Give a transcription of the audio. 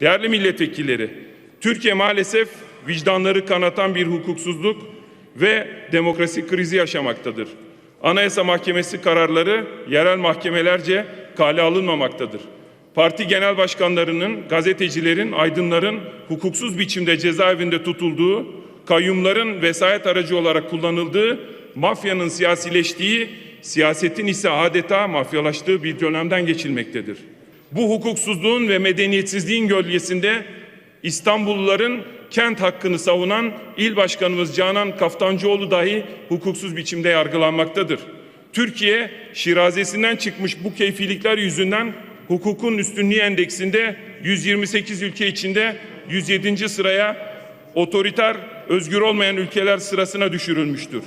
Değerli milletvekilleri, Türkiye maalesef vicdanları kanatan bir hukuksuzluk ve demokrasi krizi yaşamaktadır. Anayasa Mahkemesi kararları yerel mahkemelerce kale alınmamaktadır. Parti genel başkanlarının, gazetecilerin, aydınların hukuksuz biçimde cezaevinde tutulduğu, kayyumların vesayet aracı olarak kullanıldığı, mafyanın siyasileştiği, siyasetin ise adeta mafyalaştığı bir dönemden geçilmektedir. Bu hukuksuzluğun ve medeniyetsizliğin gölgesinde İstanbulluların kent hakkını savunan il başkanımız Canan Kaftancıoğlu dahi hukuksuz biçimde yargılanmaktadır. Türkiye şirazesinden çıkmış bu keyfilikler yüzünden hukukun üstünlüğü endeksinde 128 ülke içinde 107. sıraya otoriter, özgür olmayan ülkeler sırasına düşürülmüştür.